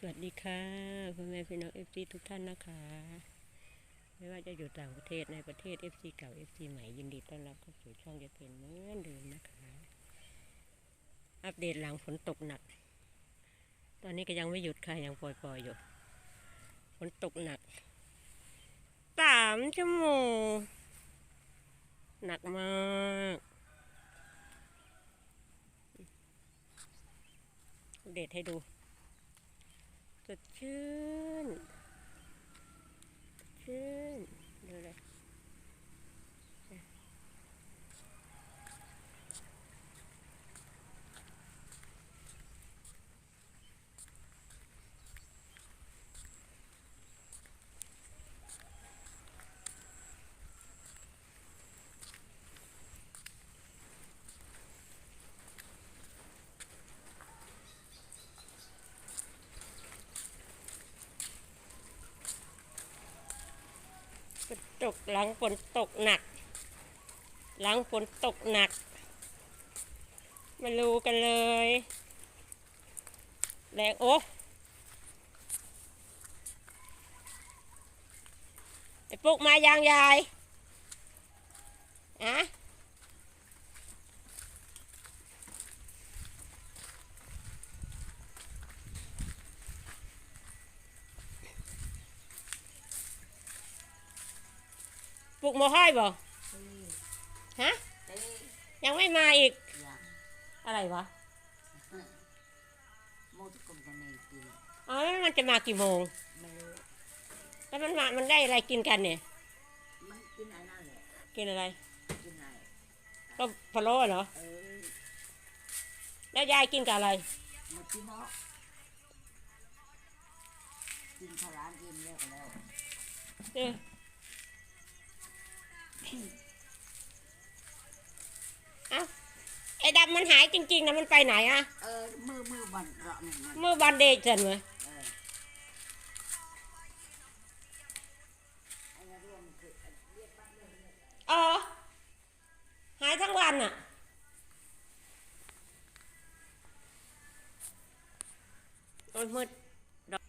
สวัสดีค่ะพ่อแม่พี่น้องเอฟซีทุกท่านนะคะ ไม่ว่าจะอยู่ต่างประเทศในประเทศเอฟซีเก่าเอฟซีใหม่ยินดีต้อนรับเข้าสู่ช่องยายเพนเหมือนเดิมนะคะ อัปเดตหลังฝนตกหนัก ตอนนี้ก็ยังไม่หยุดค่ะยังปล่อยๆอยู่ฝนตกหนักสามชั่วโมงหนักมากอัปเดตให้ดู สดชื่น ชื่น ดูเลย กหลังฝนตกหนัก หลังฝนตกหนัก มารู้กันเลยแรงโอ้ไอ้ปุ๊กมายางยายอะ ปลุกโมห้อยบ่ฮะ ยังไม่มาอีก อะไรวะโมทุกคนกันเองกินอ๋อแล้วมันจะมากี่โมง ไม่รู้ แล้วมันมา มันได้อะไรกินกันเนี่ย มันกินอะไรนั่นแหละกินอะไร กินอะไร ก็พะโล้เหรอ เออแล้วยายกินกับอะไรมากินเนาะกินข้าวร้านกินแล้วก็แล้วเออเอ้าไอ้ดำมันหายจริงๆนะมันไปไหนอะเออมือมือบันเราะหนึ่งมันเมื่อวันเดย์เสร็จไหมเออไอ้นั่นรวมคือเรียกบ้านเรื่องเนี่ยอ๋อหายทั้งวันอะโอ้ยมืดดอก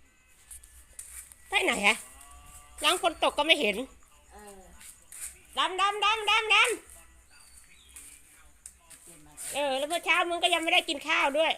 ไปไหนอะหลังฝนตกก็ไม่เห็นเออ ดำดำดำดำดำเออ แล้วเมื่อเช้ามึงก็ยังไม่ได้กินข้าวด้วย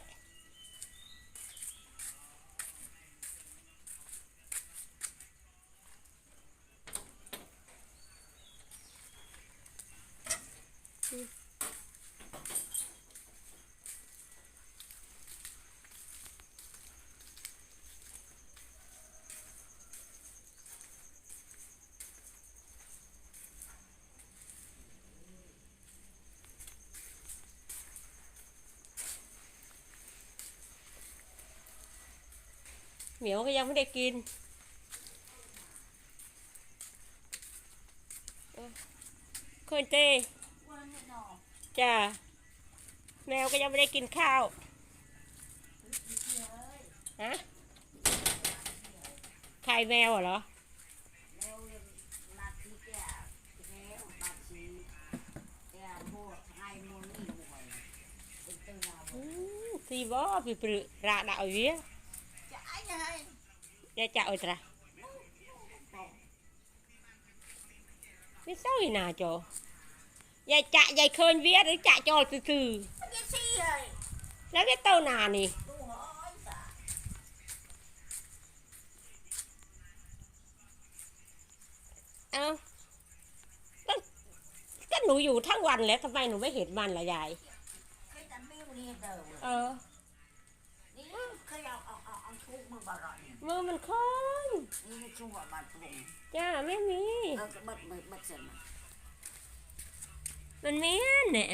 เหมียวก็ยังไม่ได้กินคนเต้จ้าแมวก็ยังไม่ได้กินข้าวฮะใครแมวเหรอตีบอพี่ปรึระดาเวีย ya chạo tra บอก cái sao gì nào cho ya chạ ya khơi vía để chạ cho từ từ มันจะซี่เลยแล้ว cái tàu nà nè ดูหอยสาเอ้าก็ก็หนูอยู่ทั้งวันแล้วทำไมหนูไม่เห็นมันล่ะยายเคยจำไม่วันนี้เดิมเออนี่เคยเอาเอาเอาเอาทุกมือบาร์นี่ มือมันค้อนนี่ไม่ชุ่วบาร์ปรุงจ้าไม่มี เออก็บัดบัดบัดเสร็จมามันมียนเนี่ย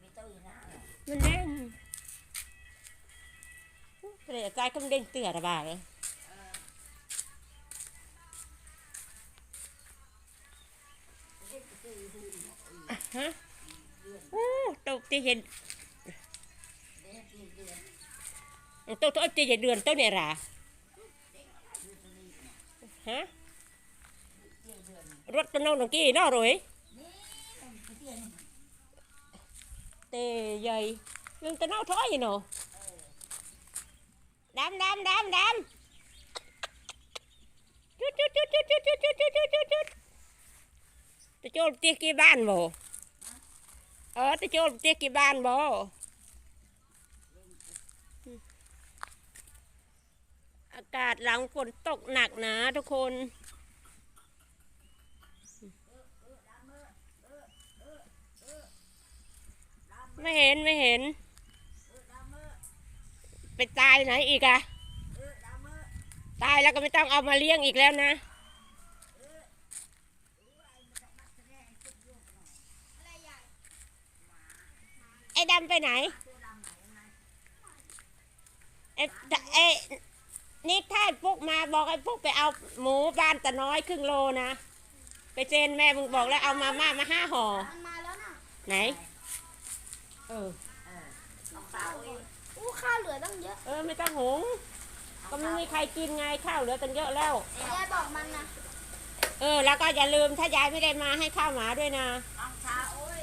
ไม่ต้องอีน่าเลยมันเด่นเดี๋ยวกายก็มันเด่นเตือระบาเลยออเด็กตีหูอีกฮะโอ้ตกตีเห็นเด็กตีเดือนตกตกตีเห็นเดือนต้นเนี่ยร่ะดูตัวเนี่ย ฮะเดือนเดือนรถต้นน้องตรงกี้นอ rồi นี่มันเดือน tê dày nhưng tao nói thôi gì nè เออ đám ำดำดำดำจุดจุดจุดจุดจุดจุดจุดจุดจุดจุดจุดตะโจมเตี้ยกี่บ้านบ่เออตะโจมเตี้ยกี่บ้านบ่อากาศหลังฝนตกหนักนะทุกคน ไม่เห็นไม่เห็น ไปตายไหนอีกอะตายแล้วก็ไม่ต้องเอามาเลี้ยงอีกแล้วนะไอ้ดำไปไหนไอ้ไอ้ นี่ถ้าไอ้ปุ๊กมาบอกไอ้ปุ๊กไปเอาหมูบ้านตะน้อยครึ่งโลนะ ไปเจนแม่มึงบอกแล้วเอามาม่ามาห้าห่อ มันมาแล้วน่ะไหน เออเอาข้าวอีกอู้ข้าวเหลือตั้งเยอะเออไม่ต้องหุงก็ไม่มีใครกินไงข้าวเหลือตั้งเยอะแล้ว ยายบอกมันนะเออ แล้วก็อย่าลืมถ้ายายไม่ได้มาให้ข้าวหมาด้วยนะเอาข้าวโอ้ย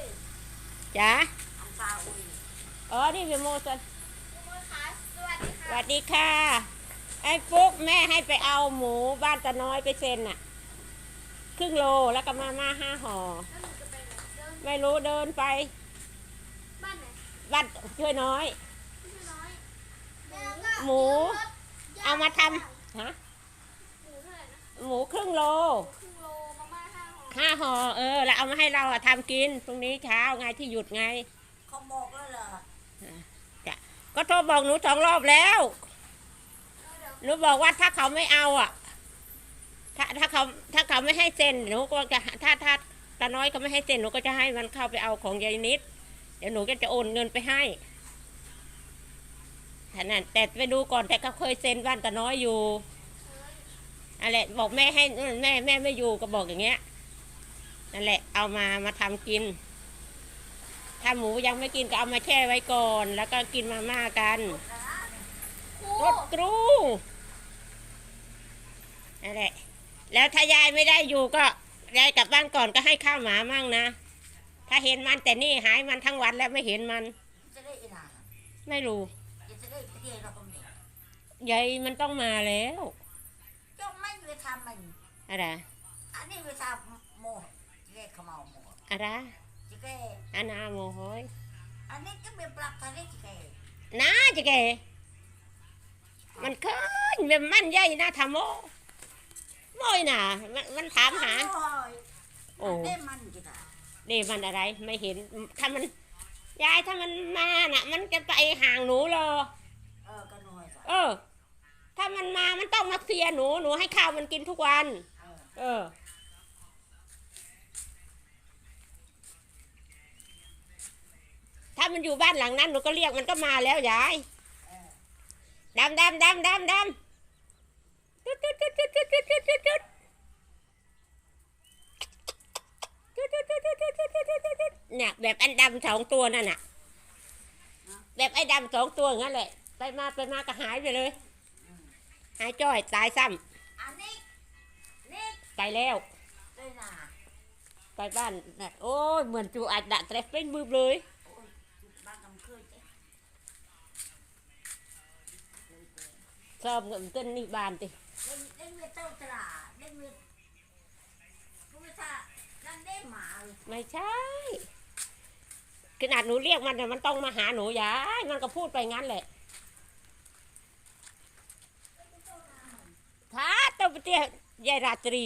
จ๋าเอาข้าวอุ้ย อ๋อ นี่เป็นโมสันทุกคนคะสวัสดีสค่ะ วัสดีค่ะ ไอ้ปุ๊กแม่ให้ไปเอาหมูบ้านตะน้อยไปเซ็นน่ะครึ่งโลแล้วก็มาม่าห้าห่อแล้วหนูจะไปไหนเดินไม่รู้เดินไปบ้านไหนบ้านช่วยน้อยพี่น้อยแล้วก็หมูรถเอามาทำฮะหมูเท่าไหร่นะหมูครึ่งโลครึ่งโลมาม่าห้าห่อห้าห่อเออ แล้วเอามาให้เราอะทำกินพรุ่งนี้เช้าไงที่หยุดไง เขาบอกแล้วเหรอ ก็โทรบอกหนูสองรอบแล้ว หนูบอกว่าถ้าเขาไม่เอาอะ ถ้าถ้าเขาถ้าเขาไม่ให้เซ็นหนูก็จะถ้าถ้าตาน้อยเขาไม่ให้เซ็นหนูก็จะให้มันเข้าไปเอาของยายนิด เดี๋ยวหนูก็จะโอนเงินไปให้ท่านั้นแต่ไปดูก่อนแต่เขาเคยเซ็นบ้านตาน้อยอยู่อะไรบอกแม่ให้แม่แม่ไม่อยู่ก็บอกอย่างเงี้ยนั่นแหละเอามามาทำกิน ถ้าหมูยังไม่กินก็เอามาแช่ไว้ก่อน แล้วก็กินมาม่ากันครูรถกรู นั่นแหละ แล้วถ้ายายไม่ได้อยู่ก็ยายกลับบ้านก่อนก็ให้ข้าวหมามั่งนะ ถ้าเห็นมันแต่นี่หายมันทั้งวันแล้วไม่เห็นมันจะได้อีนาไม่รู้จะได้เที่ยวเราก็มียายมันต้องมาแล้วจ้าไม่ไปทำมันอะไรอันนี้ไปทำโมจะแกขมาโมอะไรจะแกอานาโมโหยอันนี้ก็เป็นปรับทะเลจะแกน้าจะแกมันเคยแบบมันใหญ่นะทำโม โมยน่ะ มันมันถามหา โอ้ได้มันจีน่ะนี่มันอะไร ไม่เห็นถ้ามันยายถ้ามันมาน่ะ มันจะไปห่างหนูเหรอเออก็น้อยจ้ะเออ ถ้ามันมามันต้องมาเสียหนูหนูให้ข้าวมันกินทุกวัน เออเออ ถ้ามันอยู่บ้านหลังนั้นหนูก็เรียกมันก็มาแล้วยายเออ ดำดำดำดำดำ นี่ยแบบอันดำสองตัวนั่นน่ะ แบบไอ้ดำสองตัวอย่างนั้นแหละ ไปมาไปมาก็หายไปเลย หายจ้อยตายซ้อันนี้นี่ำไปแล้วเลยนะไปบ้านน่ะโอ้ยเหมือนจูอัดดะเตรฟเป็นมือเลยโอ้ยบ้านกำเคยจ้ะชอบเงินต้นนี่บานติ เล่นเล่นเวทเต้าตลาดเล่นเวทผู้วิชานั่นได้หมาเลยไม่ใช่ ขนาดหนูเรียกมันน่มันต้องมาหาหนูยายมันก็พูดไปงั้นแหละท้าตัวเตี้ยยายราตรี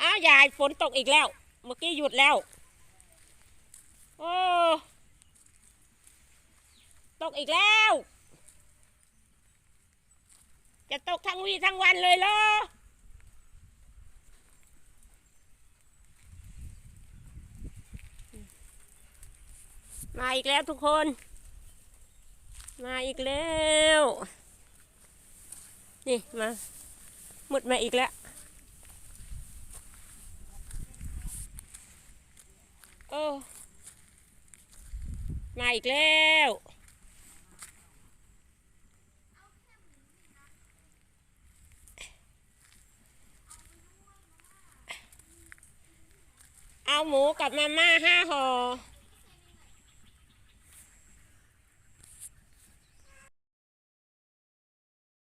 อ้าวยายฝนตกอีกแล้ว เมื่อกี้หยุดแล้ว โอ้ ตกอีกแล้ว จะตกทั้งวีทั้งวันเลยเหรอมาอีกแล้วทุกคน มาอีกแล้ว นี่มาหมุดมาอีกแล้ว โอ้ มาอีกแล้ว หมูกับมาม่าห้าห่อ